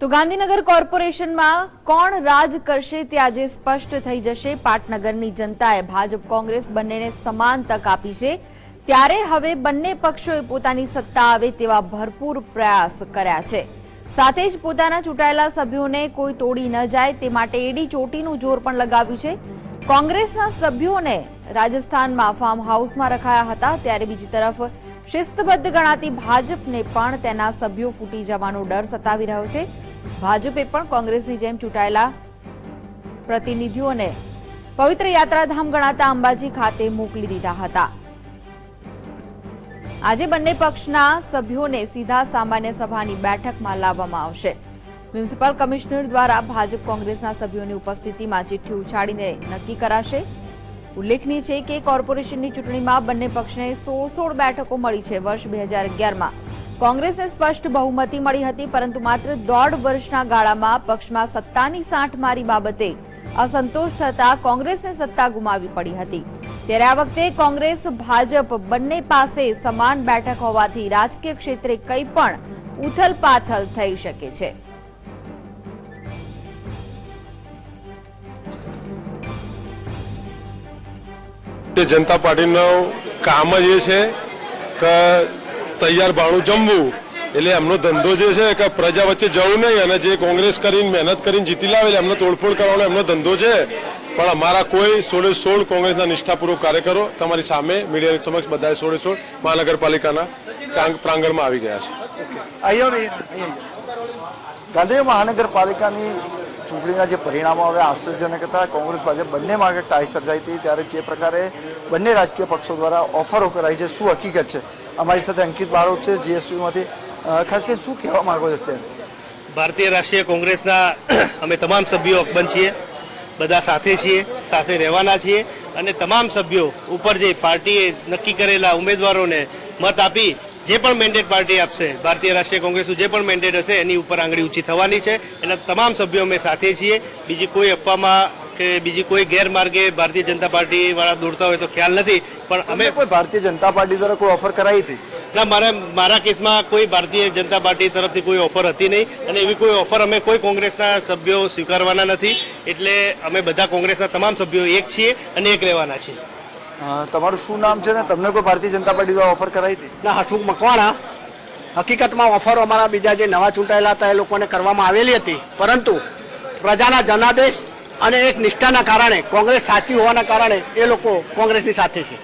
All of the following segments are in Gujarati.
તો ગાંધીનગર કોર્પોરેશનમાં કોણ રાજ કરશે તે આજે સ્પષ્ટ થઈ જશે. પાટનગરની જનતાએ ભાજપ કોંગ્રેસ બંનેને સમાન તક આપી છે. ત્યારે હવે બંને પક્ષોએ પોતાની સત્તા આવે તેવા ભરપૂર પ્રયાસ કર્યા છે. સાથે જ પોતાના ચૂંટાયેલા સભ્યોને કોઈ તોડી ન જાય તે માટે એડી ચોટીનું જોર પણ લગાવ્યું છે. કોંગ્રેસના સભ્યોને રાજસ્થાનમાં ફાર્મ હાઉસમાં રખાયા હતા ત્યારે બીજી તરફ શિસ્તબદ્ધ ગણાતી ભાજપને પણ તેના સભ્યો ફૂટી જવાનો ડર સતાવી રહ્યો છે. ભાજપે પણ કોંગ્રેસની જેમ ચૂંટાયેલા પ્રતિનિધિઓને પવિત્ર યાત્રાધામ ગણાતા અંબાજી ખાતે મોકલી દીધા હતા. આજે બંને પક્ષના સભ્યોને સીધા સામાન્ય સભાની બેઠકમાં લાવવામાં આવશે. મ્યુનિસિપલ કમિશનર દ્વારા ભાજપ કોંગ્રેસના સભ્યોની ઉપસ્થિતિમાં ચિઠ્ઠી ઉછાળીને નક્કી કરાશે. ઉલ્લેખનીય છે કે કોર્પોરેશનની ચૂંટણીમાં બંને પક્ષને સોળ સોળ બેઠકો મળી છે વર્ષ બે હજાર અગિયારમાં. કોંગ્રેસને સ્પષ્ટ બહુમતી મળી હતી, પરંતુ માત્ર દોઢ વર્ષના ગાળામાં પક્ષમાં સત્તાની સાંઠ મારી બાબતે અસંતોષ થતા કોંગ્રેસને સત્તા ગુમાવી પડી હતી. ત્યારે આ વખતે કોંગ્રેસ, ભાજપ બંને પાસે સમાન બેઠક હોવાથી રાજકીય ક્ષેત્રે કંઈ પણ ઉથલપાથલ થઈ શકે છે. જનતા પાર્ટીનું કામ જ એ છે કે તૈયાર ભાણું જમવું. એટલે એમનો ધંધો જે છે કે પ્રજા વચ્ચે જવું નહીં અને જે કોંગ્રેસ કરીને મહેનત કરીને જીતી લાવે એટલે એમને તોડફોડ કરવાનો એમનો ધંધો છે. પણ અમારા કોઈ સોળે સોળ કોંગ્રેસના નિષ્ઠાપૂર્વક કાર્યકરો તમારી સામે મીડિયાની સમક્ષ બધા સોળે સોળ મહાનગરપાલિકાના પ્રાંગ- પ્રાંગણમાં આવી ગયા છે. ગાંધીનગર મહાનગરપાલિકાની ચૂંટણીના જે પરિણામો હવે આશ્ચર્યજનક હતા કોંગ્રેસ ભાજપ બંને માટે ટાઈ સર્જાઈ હતી, ત્યારે જે પ્રકારે બંને રાજકીય પક્ષો દ્વારા ઓફરો કરાઈ છે, શું હકીકત છે? અમારી સાથે અંકિત બારોટ છે, જીએસટીમાંથી. ખાસ કરીને શું કહેવા માગો છો અત્યારે? ભારતીય રાષ્ટ્રીય કોંગ્રેસના અમે તમામ સભ્યો અકબંધ છીએ. બધા સાથે છીએ, સાથે રહેવાના છીએ અને તમામ સભ્યો ઉપર જે પાર્ટીએ નક્કી કરેલા ઉમેદવારોને મત આપી જે પણ મેન્ડેટ પાર્ટી આપશે, ભારતીય રાષ્ટ્રીય કોંગ્રેસનું જે પણ મેન્ડેટ હશે એની ઉપર આંગળી ઊંચી થવાની છે. એટલે તમામ સભ્યો અમે સાથે છીએ. બીજી કોઈ અફવામાં કે બીજી કોઈ ગેરમાર્ગે ભારતીય જનતા પાર્ટી વાળા દોડતા હોય તો ખ્યાલ નથી પણ અમે કોઈ ભારતીય જનતા પાર્ટી દ્વારા કોઈ ઓફર કરાઈ હતી? ના મારા મારા કેસમાં કોઈ ભારતીય જનતા પાર્ટી તરફથી કોઈ ઓફર હતી નહીં અને એવી કોઈ ઓફર અમે કોઈ કોંગ્રેસના સભ્યો સ્વીકારવાના નથી એટલે અમે બધા કોંગ્રેસના તમામ સભ્યો એક છીએ અને એક રહેવાના છીએ. તમારું શું નામ છે ને? તમને કોઈ ભારતીય જનતા પાર્ટી દ્વારા ઓફર કરાઈ હતી? ના હસમુખ મકવાણા. હકીકતમાં ઓફરો અમારા બીજા જે નવા ચૂંટાયેલા હતા એ લોકોને કરવામાં આવેલી હતી. પરંતુ પ્રજાના જનાદેશ અને એક નિષ્ઠાના કારણે કોંગ્રેસ સાચી હોવાના કારણે એ લોકો કોંગ્રેસની સાથે છે.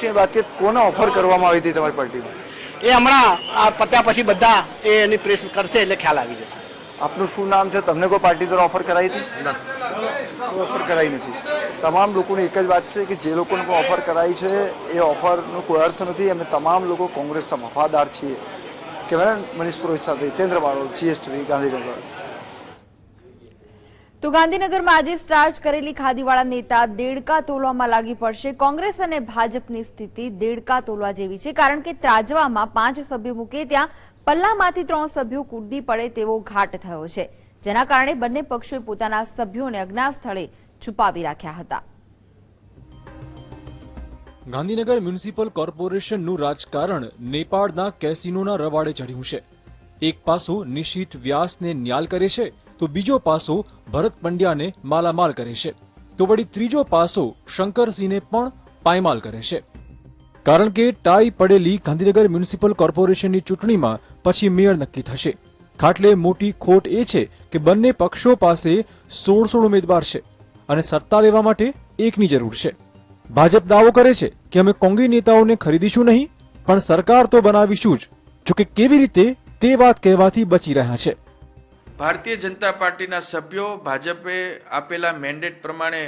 કરીને કોને ઓફર કરવામાં આવી હતી તમારી પાર્ટીમાં? એ હમણાં આ પત્યા પછી બધા એ એની પ્રેસ કરશે એટલે ખ્યાલ આવી જશે. આપનું શું નામ છે? તમને કોઈ પાર્ટી દ્વારા ઓફર કરાઈ હતી? ઓફર કરાઈ નથી. તમામ લોકોની એક જ વાત છે કે જે લોકોને પણ ઓફર કરાઈ છે એ ઓફરનો કોઈ અર્થ નથી. અમે તમામ લોકો કોંગ્રેસના વફાદાર છીએ. કેમેરા મનીષ પુરોહિત સાથે હિતેન્દ્ર બારોલ જીએસટીવી ગાંધીનગર. તો ગાંધીનગરમાં આજે સ્ટાર્ચ કરેલી ખાદીવાળા નેતા દેડકા તોલવામાં લાગી પડશે. કોંગ્રેસ અને ભાજપની સ્થિતિ દેડકા તોલવા જેવી છે, કારણ કે ત્રાજવામાં પાંચ સભ્યો મૂકે ત્યાં પલ્લામાંથી ત્રણ સભ્યો કૂદી પડે તેવો ઘાટ થયો છે. જેના કારણે બંને પક્ષોએ પોતાના સભ્યોને અજ્ઞાત સ્થળે છુપાવી રાખ્યા હતા. ગાંધીનગર મ્યુનિસિપલ કોર્પોરેશનનું રાજકારણ નેપાળના કેસિનોના રવાડે ચઢ્યું છે. એક પાસો નિશિત વ્યાસને ન્યાલ કરે છે તો બીજો પાસો ભરત પંડ્યાને માલામાલ કરે છે. તો વળી ત્રીજો પાસો શંકરસિંહને પણ પાયમાલ કરે છે. કારણ કે ટાઈ પડેલી ગાંધીનગર મ્યુનિસિપલ કોર્પોરેશનની ચૂંટણીમાં પછી મેયર નક્કી થશે. ખાટલે મોટી ખોટ એ છે કે બંને પક્ષો પાસે સોળ સોળ ઉમેદવાર છે અને સત્તા લેવા માટે એકની જરૂર છે. ભાજપ દાવો કરે છે કે અમે કોંગી નેતાઓને ખરીદીશું નહીં, પણ સરકાર તો બનાવીશું જ. જોકે કેવી રીતે તે વાત કહેવાથી બચી રહ્યા છે. ભારતીય જનતા પાર્ટીના સભ્યો ભાજપે આપેલા મેન્ડેટ પ્રમાણે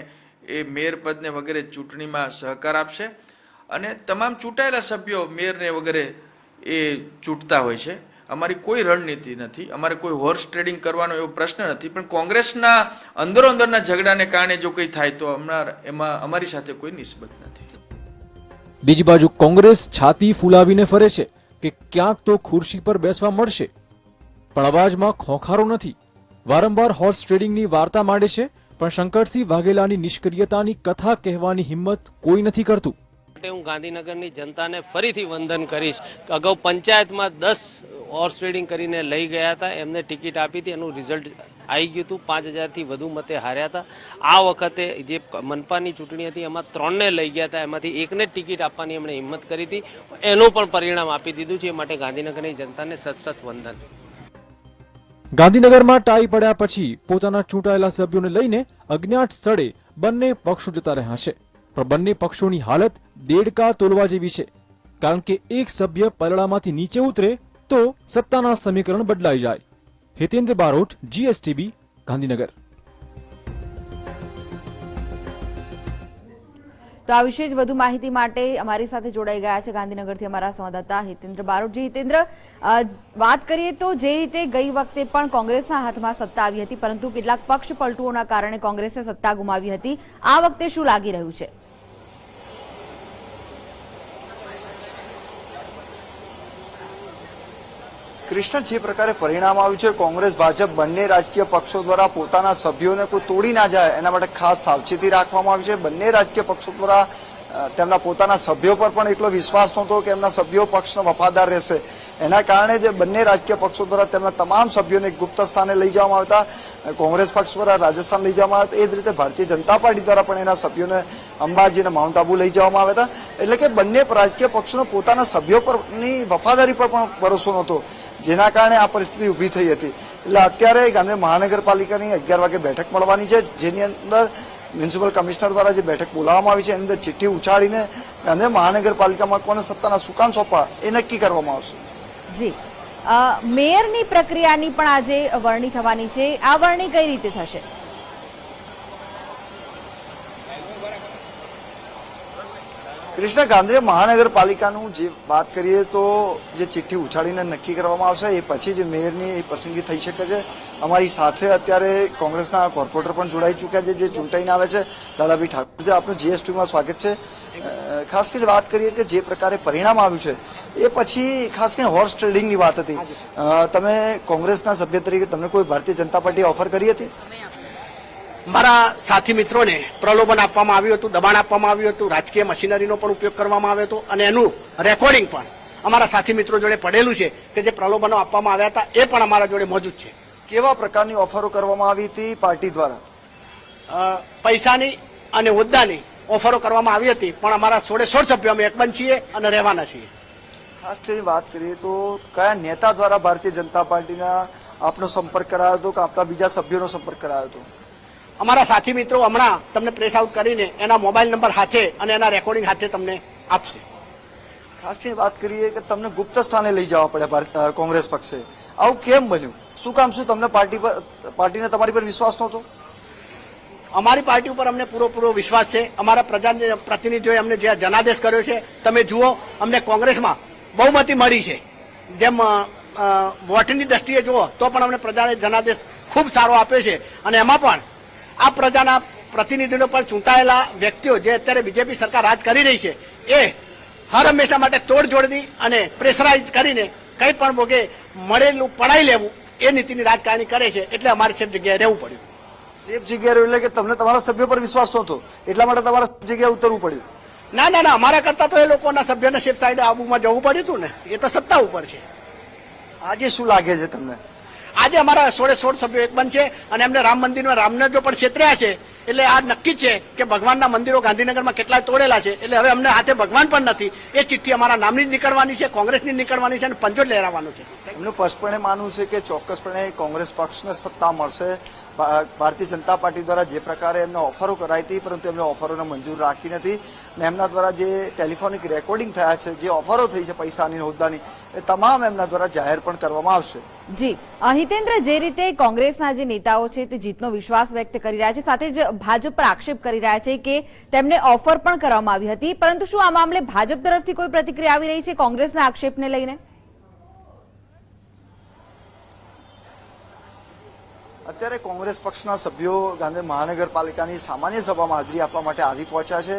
એ મેયર પદને વગેરે ચૂંટણીમાં સહકાર આપશે અને તમામ ચૂંટાયેલા સભ્યો મેયરને વગેરે એ ચૂંટતા હોય છે. અમારી કોઈ રણનીતિ નથી, અમારે કોઈ હોર્સ ટ્રેડિંગ કરવાનો એવો પ્રશ્ન નથી, પણ કોંગ્રેસના અંદરો અંદરના ઝઘડાને કારણે જો કંઈ થાય તો અમાર એમાં અમારી સાથે કોઈ નિસ્બત નથી. બીજી બાજુ કોંગ્રેસ છાતી ફૂલાવીને ફરે છે કે ક્યાંક તો ખુરશી પર બેસવા મળશે. પણ અવાજમાં ખોખારો નથી. વારંવાર હોર્સ ટ્રેડિંગની વાર્તા માંડે છે, પણ શંકરસિંહ વાઘેલાની નિષ્ક્રિયતાની કથા કહેવાની હિંમત કોઈ નથી કરતું. માટે હું ગાંધીનગરની જનતાને ફરીથી વંદન કરીશ. અગાઉ પંચાયતમાં દસ હોર્સ ટ્રેડિંગ કરીને લઈ ગયા હતા. એમને ટિકિટ આપી હતી. એનું રિઝલ્ટ આવી ગયું હતું. પાંચ હજારથી વધુ મતે હાર્યા હતા. આ વખતે જે મનપાની ચૂંટણી હતી, એમાં ત્રણને લઈ ગયા હતા. એમાંથી એકને ટિકિટ આપવાની એમણે હિંમત કરી હતી. એનું પણ પરિણામ આપી દીધું છે. એ માટે ગાંધીનગરની જનતાને સત સત વંદન. ગાંધીનગરમાં ટાઈ પડ્યા પછી પોતાના ચૂંટાયેલા સભ્યોને લઈને અજ્ઞાત સ્થળે બંને પક્ષો જતા રહ્યા છે. પણ બંને પક્ષોની હાલત દેડકા તોલવા જેવી છે. કારણ કે એક સભ્ય પલડામાંથી નીચે ઉતરે તો સત્તાના સમીકરણ બદલાઈ જાય. હિતેન્દ્ર બારોટ જીએસટીબી ગાંધીનગર. તો આ વિશે જ વધુ માહિતી માટે અમારી સાથે જોડાઈ ગયા છે ગાંધીનગરથી અમારા સંવાદદાતા હિતેન્દ્ર બારોટજી હિતેન્દ્ર વાત કરીએ તો જે રીતે ગઈ વખતે પણ કોંગ્રેસના હાથમાં સત્તા આવી હતી, પરંતુ કેટલાક પક્ષ પલટુઓના કારણે કોંગ્રેસે સત્તા ગુમાવી હતી. આ વખતે શું લાગી રહ્યું છે? કૃષ્ણ, જે પ્રકારે પરિણામ આવ્યું છે, કોંગ્રેસ, ભાજપ બંને રાજકીય પક્ષો દ્વારા પોતાના સભ્યોને કોઈ તોડી ના જાય, એના માટે ખાસ સાવચેતી રાખવામાં આવી છે. બંને રાજકીય પક્ષો દ્વારા તેમના પોતાના સભ્યો પર પણ એટલો વિશ્વાસ નહોતો કે એમના સભ્યો પક્ષનો વફાદાર રહેશે. એના કારણે જે બંને રાજકીય પક્ષો દ્વારા તેમના તમામ સભ્યોને ગુપ્ત સ્થાને લઈ જવામાં આવતા કોંગ્રેસ પક્ષ દ્વારા રાજસ્થાન લઈ જવામાં આવતા, એ જ રીતે ભારતીય જનતા પાર્ટી દ્વારા પણ એના સભ્યોને અંબાજી અને માઉન્ટ આબુ લઈ જવામાં આવ્યા હતા. એટલે કે બંને રાજકીય પક્ષોનો પોતાના સભ્યો પરની વફાદારી પર પણ ભરોસો નહોતો. જેના કારણે આ પરિસ્થિતિ ઊભી થઈ હતી. એટલે અત્યારે ગાંધીનગર મહાનગરપાલિકાની અગિયાર વાગે બેઠક મળવાની છે, જેની અંદર મ્યુનિસિપલ કમિશનર દ્વારા જે બેઠક બોલાવવામાં આવી છે, એની અંદર ચિઠ્ઠી ઉછાળીને ગાંધીનગર મહાનગરપાલિકામાં કોને સત્તાના સુકાન સોંપવા એ નક્કી કરવામાં આવશે. જી. મેયરની પ્રક્રિયાની પણ આજે વરણી થવાની છે. આ વરણી કઈ રીતે થશે? કૃષ્ણ ગાંધીએ મહાનગરપાલિકાનું જે વાત કરીએ તો જે ચિઠ્ઠી ઉછાળીને નક્કી કરવામાં આવશે એ પછી જ મેયરની પસંદગી થઈ શકે છે. અમારી સાથે અત્યારે કોંગ્રેસના કોર્પોરેટર પણ જોડાઈ ચૂક્યા છે જે ચૂંટાઈને આવે છે. દાદાભાઈ ઠાકોર છે આપનું જીએસટીમાં સ્વાગત છે. ખાસ કરીને વાત કરીએ કે જે પ્રકારે પરિણામ આવ્યું છે એ પછી ખાસ કરીને હોર્સ ટ્રેડિંગની વાત હતી. તમે કોંગ્રેસના સભ્ય તરીકે તમને કોઈ ભારતીય જનતા પાર્ટી ઓફર કરી હતી? મારા સાથી મિત્રોને પ્રલોભન આપવામાં આવ્યું હતું દબાણ આપવામાં આવ્યું હતું રાજકીય મશીનરીનો પણ ઉપયોગ કરવામાં આવ્યો હતો અને એનું રેકોર્ડિંગ પણ અમારા સાથી મિત્રો જોડે પડેલું છે કે જે પ્રલોભનો આપવામાં આવ્યા હતા એ પણ અમારા જોડે મોજૂદ છે. કેવા પ્રકારની ઓફરો કરવામાં આવી હતી પાર્ટી દ્વારા? પૈસાની અને હોદ્દાની ઓફરો કરવામાં આવી હતી પણ અમારા સોળે સોળ સભ્યો અમે એકબંધ છીએ અને રહેવાના છીએ. ખાસ કરીને વાત કરીએ તો કયા નેતા દ્વારા ભારતીય જનતા પાર્ટીના આપનો સંપર્ક કરાયો હતો કે આપણા બીજા સભ્યોનો સંપર્ક કરાયો હતો? અમારા સાથી મિત્રો હમણાં તમને પ્રેસ આઉટ કરીને એના મોબાઈલ નંબર હાથે અને એના રેકોર્ડિંગ હાથે તમને આપશે. ખાસ કરીને વાત કરીએ કે તમને ગુપ્ત સ્થાને લઈ જવા પડ્યા કોંગ્રેસ પક્ષે. આવું કેમ બન્યું? શું કામ શું તમને પાર્ટી પર પાર્ટીને તમારી પર વિશ્વાસ નહોતો? અમારી પાર્ટી ઉપર અમને પૂરો પૂરો વિશ્વાસ છે. અમારા પ્રજા પ્રતિનિધિઓએ અમને જે જનાદેશ કર્યો છે તમે જુઓ અમને કોંગ્રેસમાં બહુમતી મળી છે. જેમ વોટની દ્રષ્ટિએ જુઓ તો પણ અમને પ્રજાને જનાદેશ ખૂબ સારો આપ્યો છે. અને એમાં પણ આ પ્રજાના પ્રતિનિધિઓ પર ચૂંટાયેલા વ્યક્તિઓ જે અત્યારે બીજેપી સરકાર રાજ કરી રહી છે એ હર હંમેશા માટે તોડજોડની અને પ્રેશરાઇઝ કરીને કંઈ પણ ભોગે મળેલું પડાઈ લેવું એ નીતિની રાજકારણી કરે છે એટલે અમારે સેફ જગ્યાએ રહેવું પડ્યું. સેફ જગ્યાએ એટલે કે તમને તમારા સભ્યો પર વિશ્વાસ નહોતો એટલા માટે તમારા જગ્યાએ ઉતરવું પડ્યું. ના ના ના અમારા કરતા તો એ લોકોના સભ્યને સેફ સાઈડ આબુમાં જવું પડ્યું હતું ને એ તો સત્તા ઉપર છે. આજે શું લાગે છે તમને? આજે અમારા સોળે સોળ સભ્યો એક છે અને એમને રામ મંદિરમાં રામના જો પણ છેતર્યા છે. એટલે આ નક્કી છે કે ભગવાનના મંદિરો ગાંધીનગરમાં કેટલા તોડેલા છે. એટલે હવે અમને હાથે ભગવાન પણ નથી. એ ચિઠ્ઠી અમારા નામની નીકળવાની છે, કોંગ્રેસની નીકળવાની છે અને પંજો લહેરાવાનો છે. એમનું સ્પષ્ટપણે માનવું છે કે ચોક્કસપણે કોંગ્રેસ પક્ષને સત્તા મળશે. ભારતીય જનતા પાર્ટી દ્વારા જે પ્રકારે એમને ઓફરો કરાઈ હતી, પરંતુ એમને ઓફરોને મંજૂર રાખી નથી. ને એમના દ્વારા જે ટેલિફોનિક રેકોર્ડિંગ થયા છે, જે ઓફરો થઈ છે પૈસાની હોદ્દાની, એ તમામ એમના દ્વારા જાહેર પણ કરવામાં આવશે. જી. હિતેન્દ્ર, જે રીતે કોંગ્રેસના જે નેતાઓ છે તે જીતનો વિશ્વાસ વ્યક્ત કરી રહ્યા છે, સાથે જ ભાજપ પર આક્ષેપ કરી રહ્યા છે કે તેમને ઓફર પણ કરવામાં આવી હતી. પરંતુ શું આ મામલે ભાજપ તરફથી કોઈ પ્રતિક્રિયા આવી રહી છે કોંગ્રેસના આક્ષેપને લઈને? અત્યારે કોંગ્રેસ પક્ષના સભ્યો ગાંધી મહાનગરપાલિકાની સામાન્ય સભામાં હાજરી આપવા માટે આવી પહોંચ્યા છે.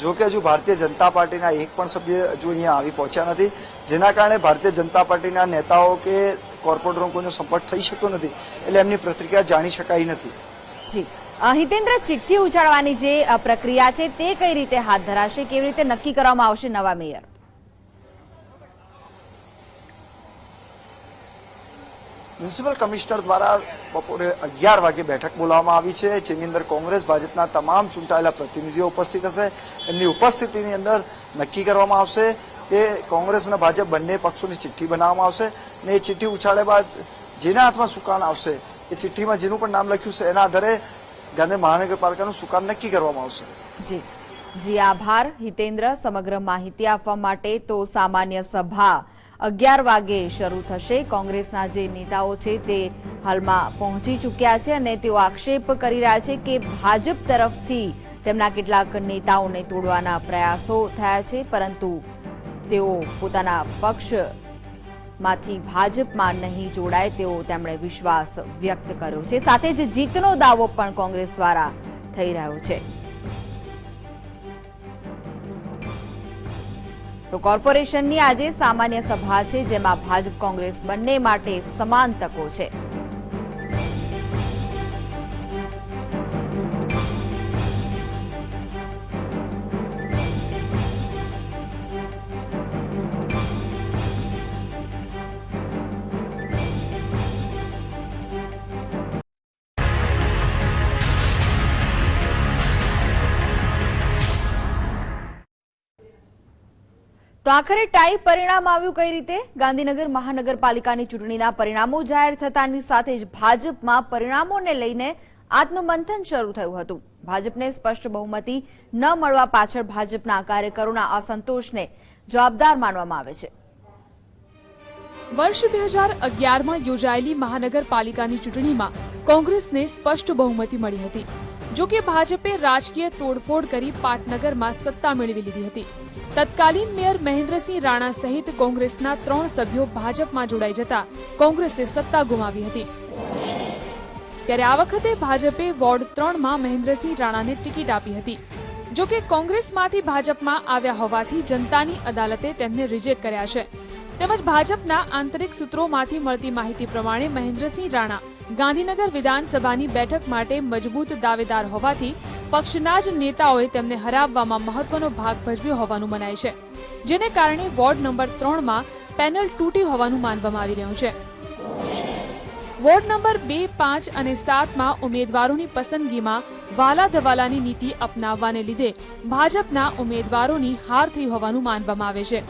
જો કે હજુ ભારતીય જનતા પાર્ટીના એક પણ સભ્ય હજુ અહીંયા આવી પહોંચ્યા નથી. જેના કારણે ભારતીય જનતા પાર્ટીના નેતાઓ કે કોર્પોરેટરો કોઈનો સંપર્ક થઈ શક્યો નથી એટલે એમની પ્રતિક્રિયા જાણી શકાઈ નથી. જી. હિતેન્દ્ર, ચિઠ્ઠી ઉછાળવાની જે પ્રક્રિયા છે તે કઈ રીતે હાથ ધરાશે? કેવી રીતે નક્કી કરવામાં આવશે નવા મેયર? મ્યુનિસિપલ કમિશનર દ્વારા બપોરે અગિયાર વાગે બેઠક બોલાવવામાં આવી છે, જેની અંદર કોંગ્રેસ, ભાજપના તમામ ચૂંટાયેલા પ્રતિનિધિઓ ઉપસ્થિત હશે. એમની ઉપસ્થિતિની અંદર નક્કી કરવામાં આવશે કે કોંગ્રેસ અને ભાજપ બંને પક્ષોની ચિઠ્ઠી બનાવવામાં આવશે ને એ ચિઠ્ઠી ઉછાળ્યા બાદ જેના હાથમાં સુકાન આવશે, એ ચિઠ્ઠીમાં જેનું પણ નામ લખ્યું છે, એના આધારે ગાંધી મહાનગરપાલિકાનું સુકાન નક્કી કરવામાં આવશે. જી. જી, આભાર. હિતેન્દ્ર, સમગ્ર માહિતી આપવા માટે તો સામાન્ય સભા અગિયાર વાગે શરૂ થશે. કોંગ્રેસના જે નેતાઓ છે તે હાલમાં પહોંચી ચૂક્યા છે અને તેઓ આક્ષેપ કરી રહ્યા છે કે ભાજપ તરફથી તેમના કેટલાક નેતાઓને તોડવાના પ્રયાસો થયા છે, પરંતુ તેઓ પોતાના પક્ષમાંથી ભાજપમાં નહીં જોડાય તેવો તેમણે વિશ્વાસ વ્યક્ત કર્યો છે. સાથે જ જીતનો દાવો પણ કોંગ્રેસ દ્વારા થઈ રહ્યો છે. તો કોર્પોરેશનની આજે સામાન્ય સભા છે જેમાં ભાજપ કોંગ્રેસ બંને માટે સમાન તકો છે. તો આખરે ટાઈ પરિણામ આવ્યું કઈ રીતે? ગાંધીનગર મહાનગરપાલિકાની ચૂંટણીના પરિણામો જાહેર થતાની સાથે જ ભાજપમાં પરિણામોને લઈને આત્મમંથન શરૂ થયું હતું. ભાજપને સ્પષ્ટ બહુમતી ન મળવા પાછળ ભાજપના કાર્યકરોના અસંતોષને જવાબદાર માનવામાં આવે છે. વર્ષ બે હજાર અગિયારમાં યોજાયેલી મહાનગરપાલિકાની ચૂંટણીમાં કોંગ્રેસને સ્પષ્ટ બહુમતી મળી હતી. જો કે ભાજપે રાજકીય તોડફોડ કરી પાટનગરમાં સત્તા મેળવી લીધી હતી. તત્કાલીન મેયર મહેન્દ્રસિંહ રાણા સહિત કોંગ્રેસના ત્રણ સભ્યો ભાજપમાં જોડાઈ જતા કોંગ્રેસે સત્તા ગુમાવી હતી. ત્યારે આ વખતે ભાજપે વોર્ડ ત્રણમાં મહેન્દ્રસિંહ રાણાને ટિકિટ આપી હતી. જો કે કોંગ્રેસમાંથી ભાજપમાં આવ્યા હોવાથી જનતાની અદાલતે તેમને રિજેક્ટ કર્યા છે. તેમજ ભાજપના આંતરિક સૂત્રોમાંથી મળતી માહિતી પ્રમાણે મહેન્દ્રસિંહ રાણા ગાંધીનગર વિધાનસભાની બેઠક માટે મજબૂત દાવેદાર હોવાથી પક્ષના જ નેતાઓએ તેમને હરાવવામાં મહત્વનો ભાગ ભજવ્યો હોવાનું મનાય છે, જેને કારણે વોર્ડ નંબર ત્રણમાં પેનલ તૂટી હોવાનું માનવામાં આવી રહ્યું છે. વોર્ડ નંબર બે, પાંચ અને સાતમાં ઉમેદવારોની પસંદગીમાં વાલા દવાલાની નીતિ અપનાવવાને લીધે ભાજપના ઉમેદવારોની હાર થઈ હોવાનું માનવામાં આવે છે.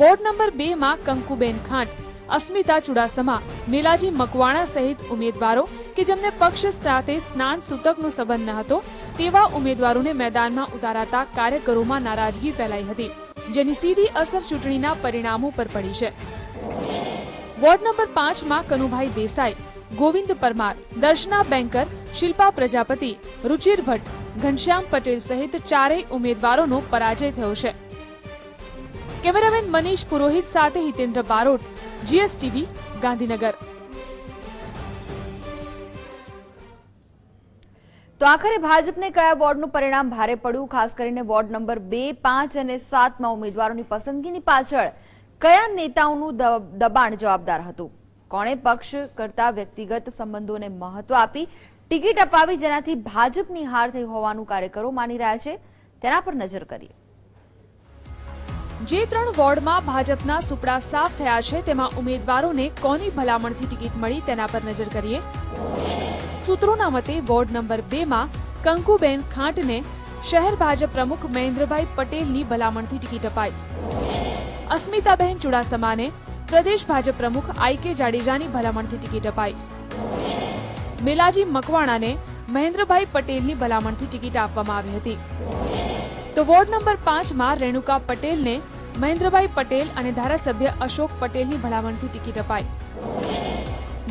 વોર્ડ નંબર બેમાં કંકુબેન ખાંટ અસ્મિતા ચુડાસમા, મેલાજી મકવાણા સહિત ઉમેદવારો કે જેમને પક્ષ સાથે સ્નાન સૂતકનો સંબંધ ન હતો, તેવા ઉમેદવારોને મેદાનમાં ઉતારાતા કાર્યકરોમાં નારાજગી ફેલાઈ હતી, જેની સીધી અસર ચૂંટણીના પરિણામો પર પડી છે. વોર્ડ નંબર પાંચમાં કનુભાઈ દેસાઈ, ગોવિંદ પરમાર, દર્શના બેંકર શિલ્પા પ્રજાપતિ, રુચિર ભટ્ટ, ઘનશ્યામ પટેલ સહિત ચારેય ઉમેદવારોનો પરાજય થયો છે. કેમેરામેન મનીષ પુરોહિત સાથે હિતેન્દ્ર બારોટ જીએસટીવી ગાંધીનગર તો આખરે ભાજપને કયા વોર્ડનું પરિણામ ભારે પડ્યું? ખાસ કરીને વોર્ડ નંબર બે, પાંચ અને સાતમાં ઉમેદવારોની પસંદગીની પાછળ કયા નેતાઓનું દબાણ જવાબદાર હતું? કોણે પક્ષ કરતા વ્યક્તિગત સંબંધોને મહત્વ આપી ટિકિટ અપાવી જેનાથી ભાજપની હાર થઈ હોવાનું કાર્યકરો માની રહ્યા છે? તેના પર નજર કરીએ. જે ત્રણ વોર્ડમાં ભાજપના સુપડા સાફ થયા છે, તેમાં ઉમેદવારોને કોની ભલામણથી ટિકિટ મળી તેના પર નજર કરીએ. સૂત્રોના મતે, વોર્ડ નંબર બે માં કંકુબેન ખાંટને શહેર ભાજપ પ્રમુખ મહેન્દ્રભાઈ પટેલની ભલામણથી ટિકિટ અપાઈ. અસ્મિતાબહેન ચુડાસમાને પ્રદેશ ભાજપ પ્રમુખ આઈ કે જાડેજાની ભલામણથી ટિકિટ અપાઈ. મેલાજી મકવાણાને મહેન્દ્રભાઈ પટેલની ભલામણથી ટિકિટ આપવામાં આવી હતી. તો વોર્ડ નંબર પાંચમાં રેણુકા પટેલને મહેન્દ્રભાઈ પટેલ અને ધારાસભ્ય અશોક પટેલની ભલામણથી ટિકિટ અપાઈ.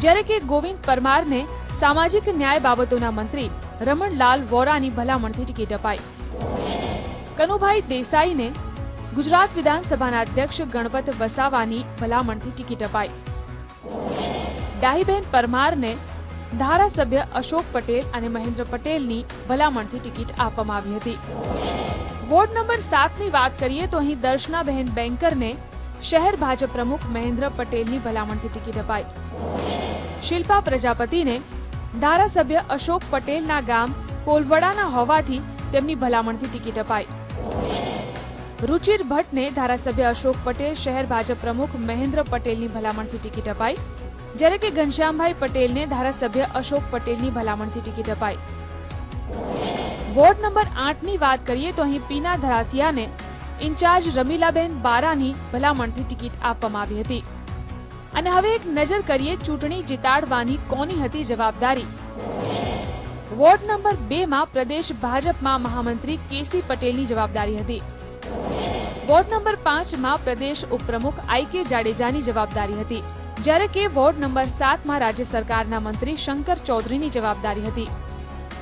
જ્યારે કે ગોવિંદ પરમારને સામાજિક ન્યાય બાબતોના મંત્રી રમણલાલ વોરાની ભલામણથી ટિકિટ અપાઈ. કનુભાઈ દેસાઈને ગુજરાત વિધાનસભાના અધ્યક્ષ ગણપત વસાવાની ભલામણથી ટિકિટ અપાઈ. ડાહીબેન પરમારને ધારાસભ્ય અશોક પટેલ અને મહેન્દ્ર પટેલની ભલામણથી ટિકિટ આપવામાં આવી હતી. વોર્ડ નંબર સાતની વાત કરીએ તો અહીં દર્શનાબહેન બેંકરને શહેર ભાજપ પ્રમુખ મહેન્દ્ર પટેલની ભલામણથી ટિકિટ અપાઈ શિલ્પા પ્રજાપતિને ધારાસભ્ય અશોક પટેલના ગામ કોલવડાના હોવાથી તેમની ભલામણથી ટિકિટ અપાઈ રુચિર ભટ્ટને ધારાસભ્ય અશોક પટેલ શહેર ભાજપ પ્રમુખ મહેન્દ્ર પટેલની ભલામણથી ટિકિટ અપાઈ જ્યારે કે ઘનશ્યામભાઈ પટેલને ધારાસભ્ય અશોક પટેલની ભલામણથી ટિકિટ અપાઈ વોર્ડ નંબર આઠની વાત કરીએ તો અહીં પીના ધરાસિયાને ઇન્ચાર્જ રમીલાબેન બારાની ભલામણથી ટિકિટ આપવામાં આવી હતી. અને હવે એક નજર કરીએ ચૂંટણી જીતાડવાની કોની હતી જવાબદારી. વોર્ડ નંબર બે માં પ્રદેશ ભાજપમાં મહામંત્રી કેસી પટેલની જવાબદારી હતી. વોર્ડ નંબર પાંચમાં પ્રદેશ ઉપપ્રમુખ આઈ કે જાડેજાની જવાબદારી હતી. જ્યારે કે વોર્ડ નંબર સાતમાં રાજ્ય સરકારના મંત્રી શંકર ચૌધરીની જવાબદારી હતી.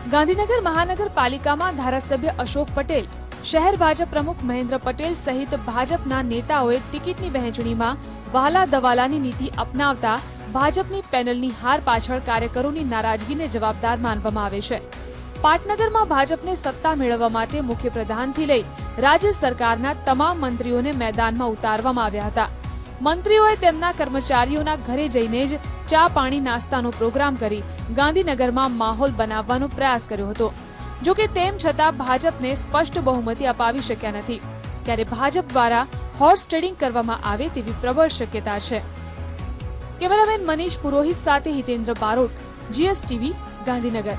ગાંધીનગર મહાનગરપાલિકામાં ધારાસભ્ય અશોક પટેલ, શહેર ભાજપ પ્રમુખ મહેન્દ્ર પટેલ સહિત ભાજપના નેતાઓએ ટિકિટની વહેંચણીમાં વાલા દવાલાની નીતિ અપનાવતા ભાજપની પેનલની હાર પાછળ કાર્યકરોની નારાજગીને જવાબદાર માનવામાં આવે છે. પાટનગરમાં ભાજપને સત્તા મેળવવા માટે મુખ્યપ્રધાનથી લઈ રાજ્ય સરકારના તમામ મંત્રીઓને મેદાનમાં ઉતારવામાં આવ્યા હતા. મંત્રીઓએ તેમના કર્મચારીઓના ઘરે જઈને જ ચા પાણી નાસ્તાનો પ્રોગ્રામ કરી ગાંધીનગરમાં માહોલ બનાવવાનો પ્રયાસ કર્યો હતો. જો કે તેમ છતાં ભાજપને સ્પષ્ટ બહુમતી અપાવી શક્યા નથી. ત્યારે ભાજપ દ્વારા હોર્સ ટ્રેડિંગ કરવામાં આવે તેવી પ્રબળ શક્યતા છે. કેમેરામેન મનીષ પુરોહિત સાથે હિતેન્દ્ર બારોટ, જીએસટીવી, ગાંધીનગર.